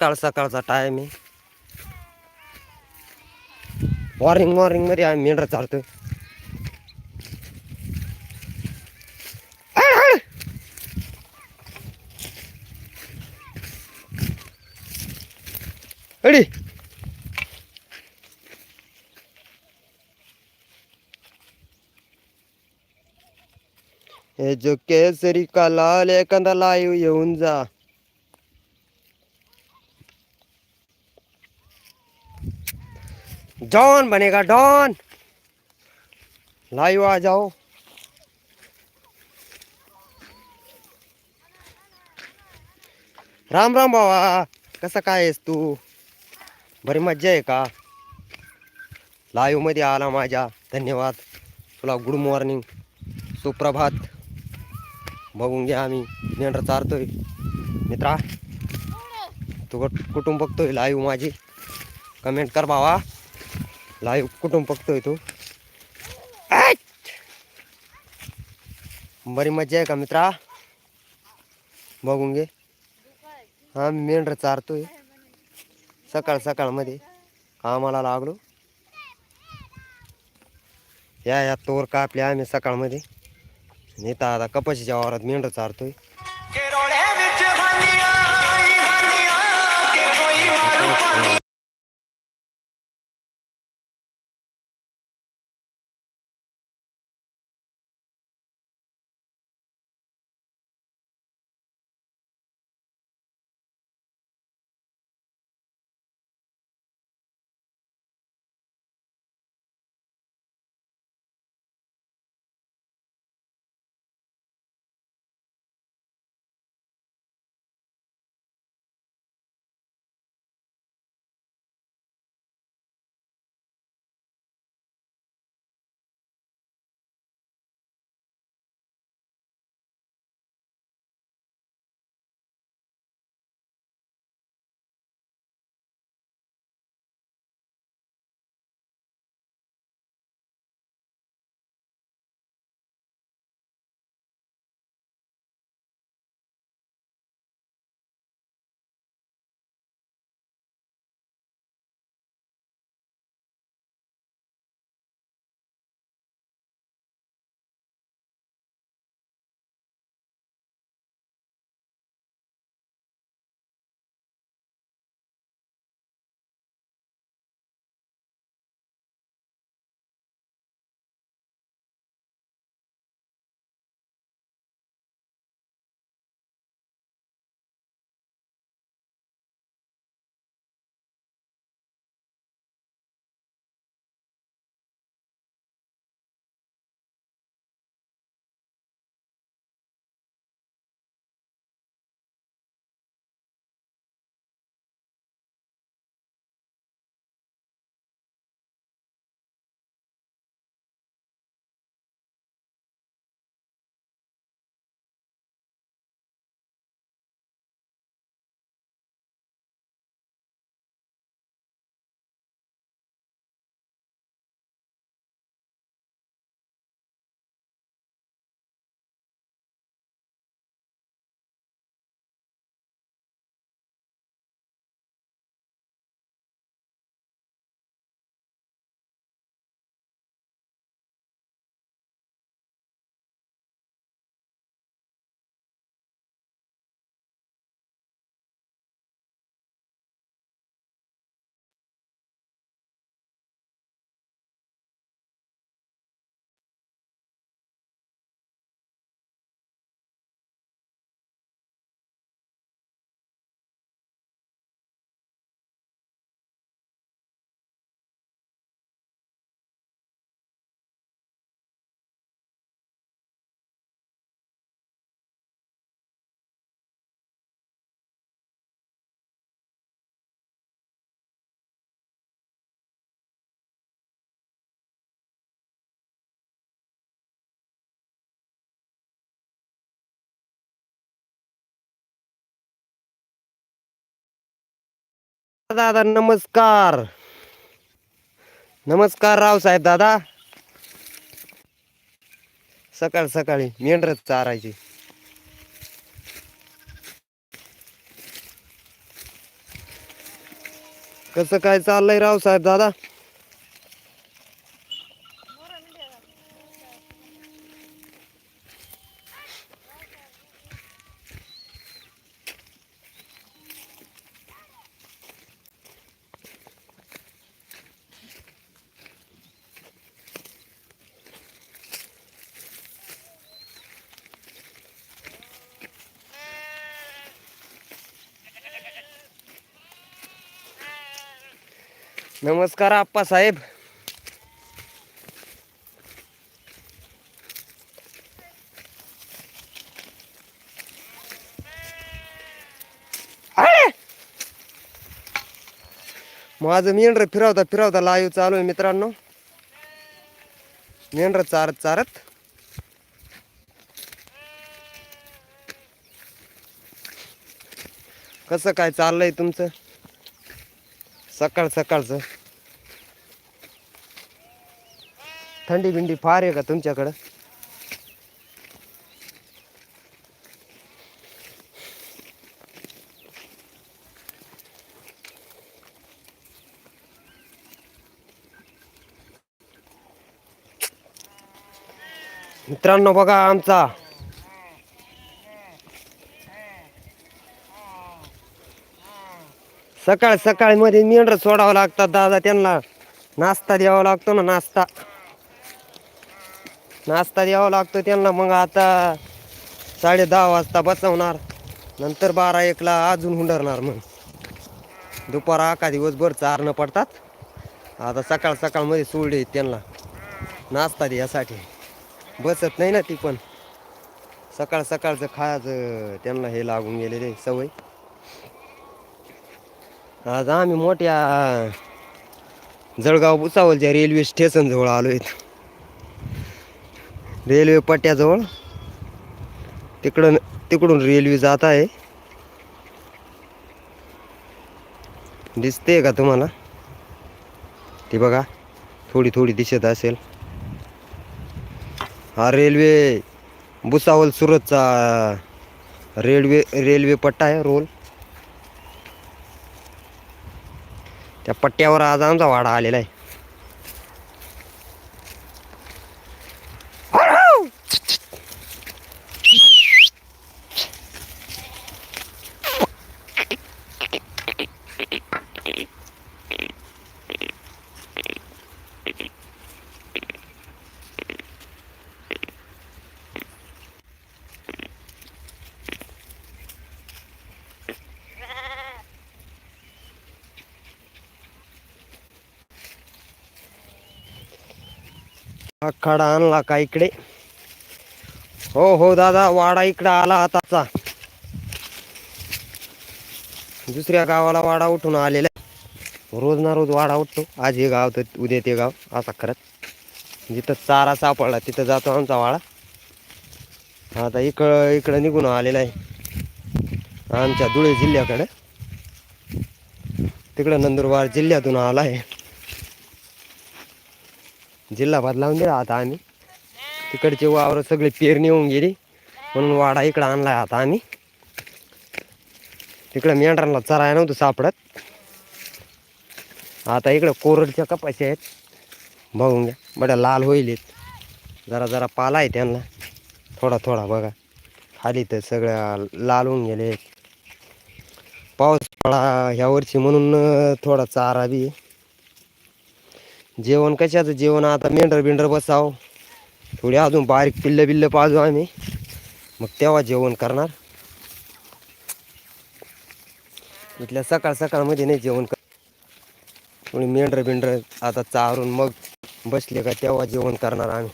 सकाळ सकाळचा टाइम आहे. मॉर्निंग मॉर्निंगमध्ये आम्ही मेंढर चालतो अडी. हे जो केसरी का लाल एखादा लाईव येऊन जा. डॉन बनेगा डॉन। लाइव आ जाओ। राम राम बाबा कसं काय आहेस तू? बरी मज्जा आहे का? लाईव्हमध्ये आला माझ्या धन्यवाद. तुला गुड मॉर्निंग सुप्रभात. बघून घ्या आम्ही नेंडर चारतोय. मित्रा तू कुटुंब बघतोय लाईव्ह माझी. कमेंट कर भावा लाईव्ह कुठून बघतोय तू? बरी मज्जा आहे का मित्रा? बघून घे. हा मी मेंढर चारतोय. सकाळ सकाळमध्ये कामाला लागलो. या या तोर कापल्या आम्ही सकाळमध्ये. नेता आता कपाशीच्या वावरात मेंढर चारतोय. दादा नमस्कार. नमस्कार रावसाहेब दादा. सकाळ सकाळी मेंढरच चारायची. कसं काय चाललंय राव साहेब दादा? नमस्कार आप्पा साहेब. माझं मेंढर फिरवता फिरवता लाईव्ह चालू आहे मित्रांनो. मेंढर चारत चारत. कसं काय चाललंय तुमचं? सकाळ सकाळचं. थंडी बिंडी फार आहे का तुमच्याकडं? मित्रांनो बघा आमचा सकाळ सकाळी मध्ये मेंढर सोडावं लागतात दादा त्यांना नाश्ता द्यावा लागतो ना नाश्ता. नाश्ता द्यावा लागतो त्यांना मग आता साडे दहा वाजता बसवणार नंतर बारा एकला अजून हुंडरणार मग. दुपार आका दिवसभर चारणं पडतात. आता सकाळ सकाळमध्ये सोडले त्यांना नाश्ता द्यासाठी बसत नाही ना ती पण. सकाळ सकाळचं खायचं त्यांना हे लागून गेलेले सवय. आज आम्ही मोठ्या जळगाव भुसावलच्या रेल्वे स्टेशन जवळ आलो आहेत रेल्वे पट्ट्याजवळ. तिकडं तिकडून रेल्वे जात आहे. दिसते का तुम्हाला? ती बघा थोडी थोडी दिसत असेल. हा रेल्वे भुसावल सुरतचा रेल्वे रेल्वे पट्टा आहे रोल त्या पट्ट्यावर आज आमचा वाडा आलेला आहे. आखाडा आणला का इकडे? हो हो दादा वाडा इकडे आला आताचा. दुसऱ्या गावाला वाडा उठून आलेला आहे. रोज ना रोज वाडा उठतो. आज हे गाव तर उद्या ते गाव. असा खरंच. जिथं चारा सापडला तिथं जातो आमचा वाडा. आता इकडं इकडं निघून आलेला आहे. आमच्या धुळे जिल्ह्याकडे. तिकडं नंदुरबार जिल्ह्यातून आला आहे. जिल्हा बदलावून दिला आता आम्ही. तिकडचे वावर सगळे पेरणी होऊन गेली. म्हणून वाडा इकडं आणलाय आता आम्ही. तिकडं मेंढरांना चराय नव्हतं सापडत. आता इकडं कोरडच्या कपाशी आहेत. बघून घ्या. बड्या लाल होईल जरा जरा पाला आहे त्यांना. थोडा थोडा बघा. खाली तर सगळ्या लाल होऊन गेले. पाऊस पडा ह्या वर्षी म्हणून थोडा चारा बी आहे. जेवण कशाचं जेवण आता मेंढर बिंडर बसाव. थोडी अजून बारीक पिल्लं बिल्लं पाजू आम्ही. मग तेव्हा जेवण करणार. इथल्या सकाळ सकाळमध्ये नाही जेवण कर थोडी मेंढर बिंडर आता चारून मग बसले का तेव्हा जेवण करणार आम्ही.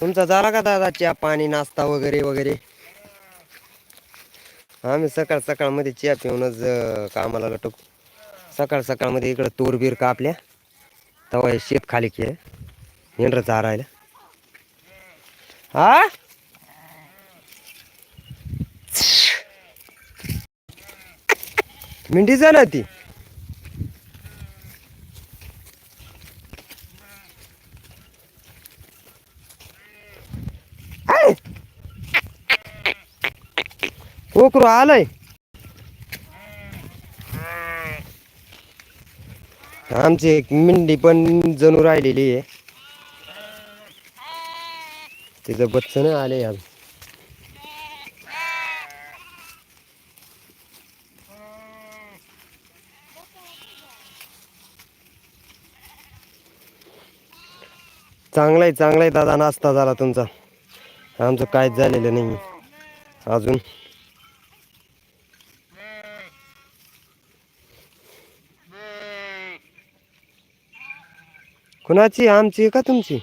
तुमचा झाला का दादा चहा पाणी नाश्ता वगैरे वगैरे? आम्ही सकाळ सकाळमध्ये चहा पिऊनच कामाला लटकू. सकाळ सकाळमध्ये इकडं तूरबीर कापल्या. तवा हे शेत खाली केलं. मेंढरं चारायला. हा मेंढी ना ती. कोकरू आलंय. आमची एक मिंडी पण जणू राहिलेली आहे. तिचं बच्चन आले आज चांगला आहे चांगला आहे दादा नाश्ता झाला तुमचा. आमचं काहीच झालेलं नाही अजून कुणाची आमची का तुमची?